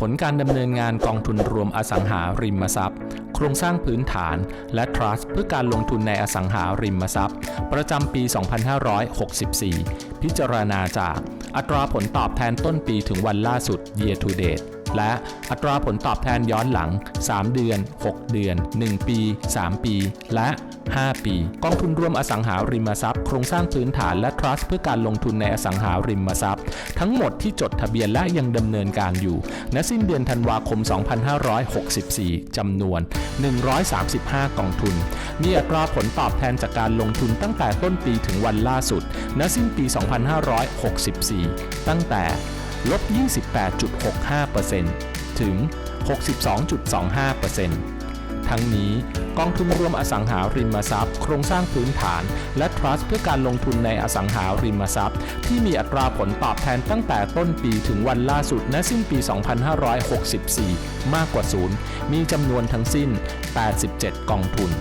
ผลการดำเนินงานกองทุนรวมอสังหาริมทรัพย์ โครงสร้างพื้นฐาน และทรัสต์เพื่อการลงทุนในอสังหาริมทรัพย์ ประจำปี 2564 พิจารณาจาก อัตราผลตอบแทนต้นปีถึงวันล่าสุด year to date และอัตราผลตอบแทนย้อนหลัง 3 เดือน 6 เดือน 1 ปี 3 ปี และ 5 ปี กองทุนรวมอสังหาริมทรัพย์ โครงสร้างพื้นฐานและทรัสต์เพื่อการลงทุนในอสังหาริมทรัพย์ ทั้งหมดที่จดทะเบียนและยังดำเนินการอยู่ ณ สิ้นเดือนธันวาคม 2564จำนวน 135 กองทุน มีอัตราผลตอบแทนจากการลงทุนตั้งแต่ต้นปีถึงวันล่าสุด ณ สิ้นปี 2564 ตั้งแต่ลบ 28.65%ถึง 62.25% ทั้งนี้กองทุนรวมอสังหาริมทรัพย์ โครงสร้างพื้นฐาน และทรัสต์เพื่อการลงทุนในอสังหาริมทรัพย์ ที่มีอัตราผลตอบแทนตั้งแต่ต้นปีถึงวันล่าสุดณสิ้นปี 2564 มากกว่าศูนย์มีจำนวนทั้งสิ้น 87 กองทุน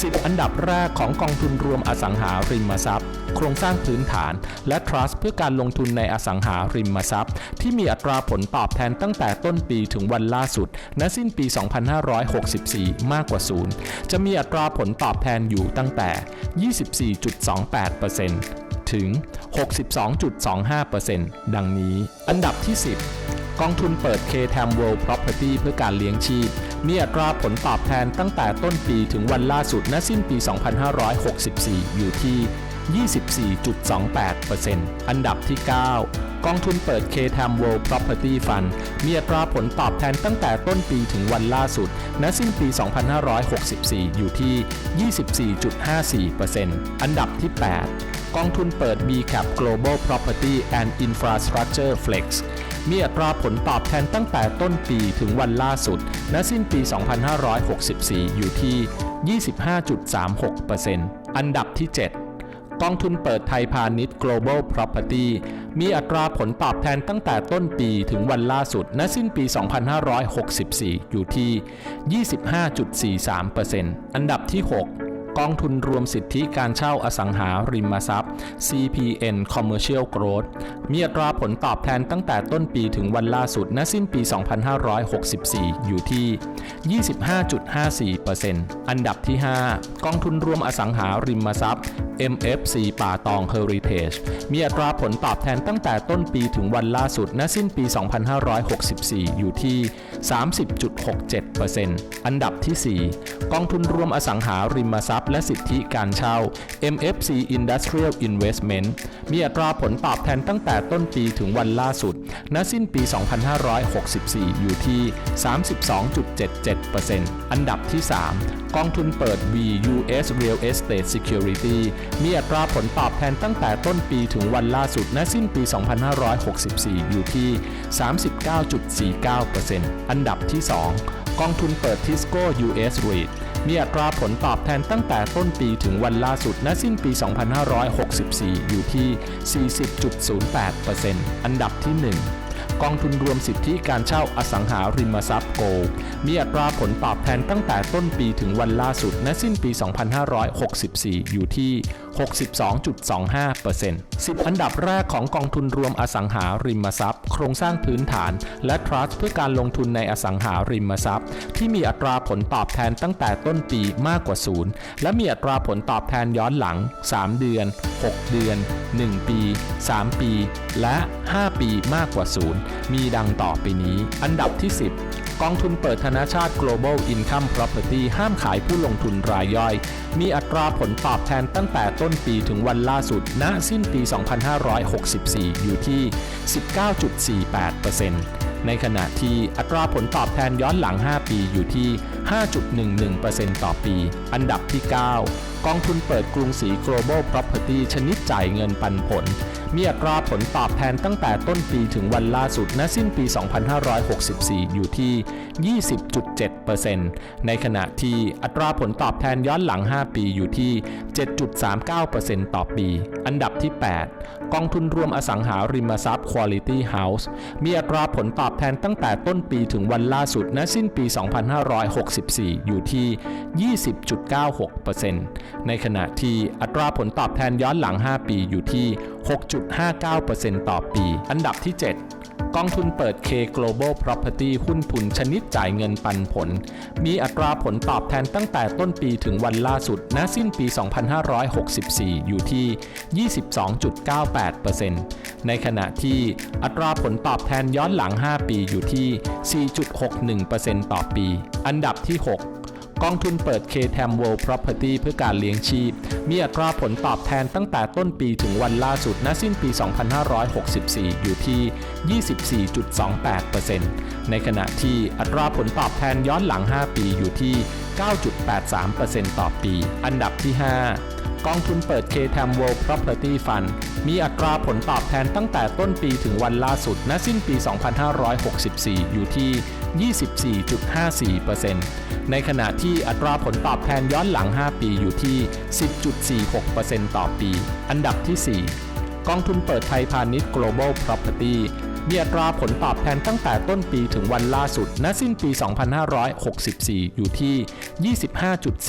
10 อันดับแรกของกองทุนรวมอสังหาริมทรัพย์ โครงสร้างพื้นฐาน และทรัสต์เพื่อการลงทุนในอสังหาริมทรัพย์ ที่มีอัตราผลตอบแทนตั้งแต่ต้นปีถึงวันล่าสุด ณ สิ้นปี 2564 มากกว่าศูนย์จะมีอัตราผลตอบแทนอยู่ตั้งแต่ 24.28%ถึง 62.25%ดังนี้ อันดับที่ 10 กองทุนเปิด K-TAM World Property เพื่อการเลี้ยงชีพ มีอัตราผลตอบแทนตั้งแต่ต้นปีถึงวันล่าสุดณสิ้นปี 2564 อยู่ที่ 24.28%อันดับที่ 9 กองทุนเปิด K-TAM World Property Fund มีอัตราผลตอบแทนตั้งแต่ต้นปีถึงวันล่าสุดณสิ้นปี 2564 อยู่ที่ 24.54%อันดับที่ 8 กองทุนเปิด BCAP Global Property and Infrastructure Flex มีอัตราผลตอบแทนตั้งแต่ต้นปีถึงวันล่าสุด ณ สิ้นปี 2564 อยู่ที่ 25.36%อันดับที่ 7 กองทุนเปิดไทยพาณิชย์ global property มีอัตราผลตอบแทนตั้งแต่ต้นปีถึงวันล่าสุด ณ สิ้นปี 2564 อยู่ที่ 25.43%อันดับที่ 6 กองทุนรวมสิทธิการเช่าอสังหาริมทรัพย์ CPN Commercial Growth มีอัตราผลตอบแทนตั้งแต่ต้นปีถึงวันล่าสุดณสิ้นปี 2564 อยู่ที่ 25.54%อันดับที่ 5 กองทุนรวมอสังหาริมทรัพย์ MFC ป่าตอง Heritage มีอัตราผลตอบแทนตั้งแต่ต้นปีถึงวันล่าสุดณสิ้นปี 2564 อยู่ที่ 30.67%อันดับที่ 4 กองทุนรวมอสังหาริมทรัพย์พย์และสิทธิการเช่า MFC Industrial Investment มีอัตราผลตอบแทนตั้งแต่ต้นปีถึงวันล่าสุด ณ สิ้นปี 2564 อยู่ที่ 32.77%อันดับที่ 3กองทุนเปิด VUS Real Estate Security มีอัตราผลตอบแทนตั้งแต่ต้นปีถึงวันล่าสุดณสิ้นปี 2564 อยู่ที่ 39.49%อันดับที่ 2 กองทุนเปิด Tisco US REIT มีอัตราผลตอบแทนตั้งแต่ต้นปีถึงวันล่าสุดณสิ้นปี 2564 อยู่ที่ 40.08%อันดับที่ 1 กองทุนรวมสิทธิการเช่าอสังหาริมทรัพย์โกลมีอัตราผลตอบแทนตั้งแต่ต้นปีถึงวันล่าสุดณสิ้นปี 2564 อยู่ที่ 62.25% 10 อันดับแรกของกองทุนรวมอสังหาริมทรัพย์ โครงสร้างพื้นฐาน และทรัสต์เพื่อการลงทุนในอสังหาริมทรัพย์ ที่มีอัตราผลตอบแทนตั้งแต่ต้นปีมากกว่าศูนย์และมีอัตราผลตอบแทนย้อนหลัง 3 เดือน 6 เดือน 1 ปี 3 ปี และ 5 ปีมากกว่าศูนย์มีดังต่อไปนี้ อันดับที่ 10 กองทุนเปิดธนาชาติ global income property ห้ามขายผู้ลงทุนรายย่อย มีอัตราผลตอบแทนตั้งแต่ต้นปีถึงวันล่าสุด ณ สิ้นปี 2564 อยู่ที่ 19.48%ในขณะที่อัตราผลตอบแทนย้อนหลัง 5 ปีอยู่ที่5.11%ต่อปี อันดับที่ 9 กองทุนเปิดกรุงศรี global property ชนิดจ่ายเงินปันผล มีอัตราผลตอบแทนตั้งแต่ต้นปีถึงวันล่าสุดณสิ้นปี 2564 อยู่ที่ 20.7%ในขณะที่อัตราผลตอบแทนย้อนหลัง 5 ปีอยู่ที่ 7.39%ต่อปี อันดับที่ 8 กองทุนรวมอสังหาริมทรัพย์ Quality House มีอัตราผลตอบแทนตั้งแต่ต้นปีถึงวันล่าสุดณสิ้นปี 2564อยู่ที่ 20.96%ในขณะที่อัตราผลตอบแทนย้อนหลัง 5 ปีอยู่ที่ 6.59%ต่อปี อันดับที่ 7กองทุนเปิด K Global Property หุ้นทุนชนิดจ่ายเงินปันผล มีอัตราผลตอบแทนตั้งแต่ต้นปีถึงวันล่าสุด ณ สิ้นปี 2564 อยู่ที่ 22.98% ในขณะที่อัตราผลตอบแทนย้อนหลัง 5 ปีอยู่ที่ 4.61%ต่อปี อันดับที่ 6 กองทุนเปิด K-TAM World Property เพื่อการเลี้ยงชีพ มีอัตราผลตอบแทนตั้งแต่ต้นปีถึงวันล่าสุดณสิ้นปี 2564 อยู่ที่ 24.28%ในขณะที่อัตราผลตอบแทนย้อนหลัง 5 ปีอยู่ที่ 9.83%ต่อปี อันดับที่ 5 กองทุนเปิด K-TAM World Property Fund มีอัตราผลตอบแทนตั้งแต่ต้นปีถึงวันล่าสุด ณ สิ้นปี 2564 อยู่ที่ 24.54%ในขณะที่อัตราผลตอบแทนย้อนหลัง 5 ปีอยู่ที่ 10.46%ต่อปี อันดับที่ 4 กองทุนเปิดไทยพาณิชย์ global property มีอัตราผลตอบแทนตั้งแต่ต้นปีถึงวันล่าสุด ณ สิ้นปี 2564 อยู่ที่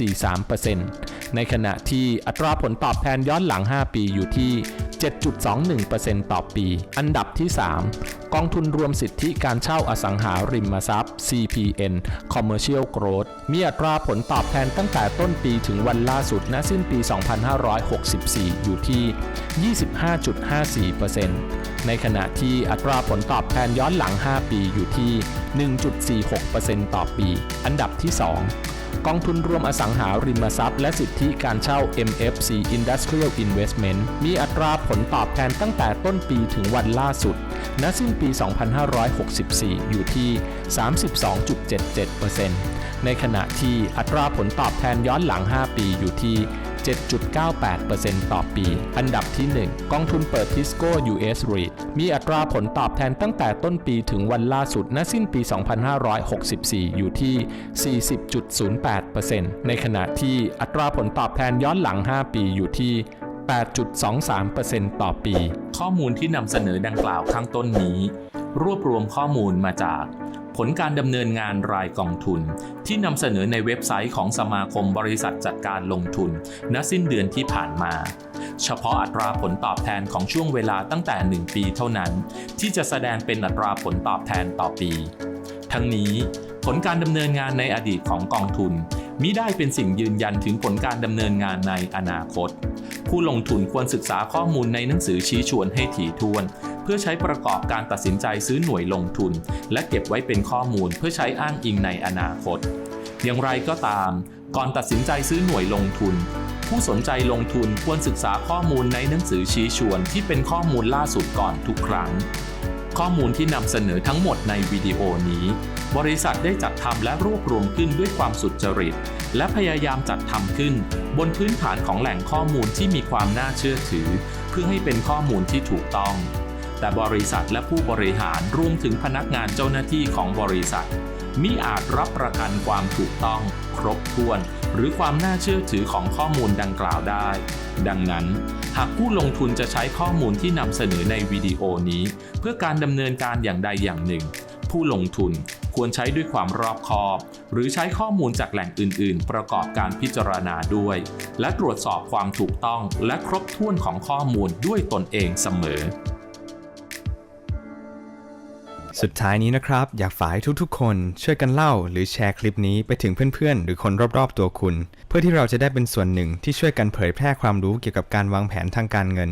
25.43% ในขณะที่อัตราผลตอบแทนย้อนหลัง 5 ปีอยู่ที่ 7.21%ต่อปี อันดับที่ 3 กองทุนรวมสิทธิการเช่าอสังหาริมทรัพย์ CPN Commercial Growth มีอัตราผลตอบแทนตั้งแต่ต้นปีถึงวันล่าสุดณสิ้นปี 2564 อยู่ที่ 25.54%ในขณะที่อัตราผลตอบแทนย้อนหลัง 5 ปีอยู่ที่ 1.46%ต่อปี อันดับที่ 2 กองทุนรวมอสังหาริมทรัพย์และสิทธิการเช่า MFC Industrial Investment มีอัตราผลตอบแทนตั้งแต่ต้นปีถึงวันล่าสุด ณ สิ้นปี 2564 อยู่ที่ 32.77%ในขณะที่อัตราผลตอบแทนย้อนหลัง 5 ปีอยู่ที่ 7.98%ต่อปี อันดับที่ 1 กองทุนเปิด Tisco US REIT มีอัตราผลตอบแทนตั้งแต่ต้นปีถึงวันล่าสุดณสิ้นปี 2564 อยู่ที่ 40.08%ในขณะที่อัตราผลตอบแทนย้อนหลัง 5 ปีอยู่ที่ 8.23%ต่อปี ข้อมูลที่นำเสนอดังกล่าวข้างต้นนี้ รวบรวมข้อมูลมาจาก ผลการดำเนินงานรายกองทุน ที่นำเสนอในเว็บไซต์ของสมาคมบริษัทจัดการลงทุน ณ สิ้นเดือนที่ผ่านมา เฉพาะอัตราผลตอบแทนของช่วงเวลาตั้งแต่ 1 ปีเท่านั้น ที่จะแสดงเป็นอัตราผลตอบแทนต่อปี ทั้งนี้ผลการดำเนินงานในอดีตของกองทุนมิได้เป็นสิ่งยืนยันถึงผลการดำเนินงานในอนาคต ผู้ลงทุนควรศึกษาข้อมูลในหนังสือชี้ชวนให้ถี่ถ้วน เพื่อใช้ประกอบการตัดสินใจซื้อหน่วยลงทุน และเก็บไว้เป็นข้อมูลเพื่อใช้อ้างอิงในอนาคต อย่างไรก็ตาม ก่อนตัดสินใจซื้อหน่วยลงทุน ผู้สนใจลงทุนควรศึกษาข้อมูลในหนังสือชี้ชวนที่เป็นข้อมูลล่าสุดก่อนทุกครั้งข้อมูลที่นำเสนอทั้งหมดในวิดีโอนี้ บริษัทได้จัดทำและรวบรวมขึ้นด้วยความสุจริต และพยายามจัดทำขึ้น บนพื้นฐานของแหล่งข้อมูลที่มีความน่าเชื่อถือ เพื่อให้เป็นข้อมูลที่ถูกต้อง แต่บริษัทและผู้บริหารรวมถึงพนักงานเจ้าหน้าที่ของบริษัทมิอาจรับประกันความถูกต้อง ครบถ้วน หรือความน่าเชื่อถือของข้อมูลดังกล่าวได้ ดังนั้น หากผู้ลงทุนจะใช้ข้อมูลที่นำเสนอในวิดีโอนี้ เพื่อการดำเนินการอย่างใดอย่างหนึ่ง ผู้ลงทุน ควรใช้ด้วยความรอบคอบ หรือใช้ข้อมูลจากแหล่งอื่น ๆ ประกอบการพิจารณาด้วย และตรวจสอบความถูกต้องและครบถ้วนของข้อมูลด้วยตนเองเสมอ สุดท้ายนี้นะครับ อยากฝากให้ทุกๆ คนช่วยกันเล่า หรือแชร์คลิปนี้ไปถึงเพื่อนๆ หรือคนรอบๆ ตัวคุณ เพื่อที่เราจะได้เป็นส่วนหนึ่งที่ช่วยกันเผยแพร่ความรู้เกี่ยวกับการวางแผนทางการเงิน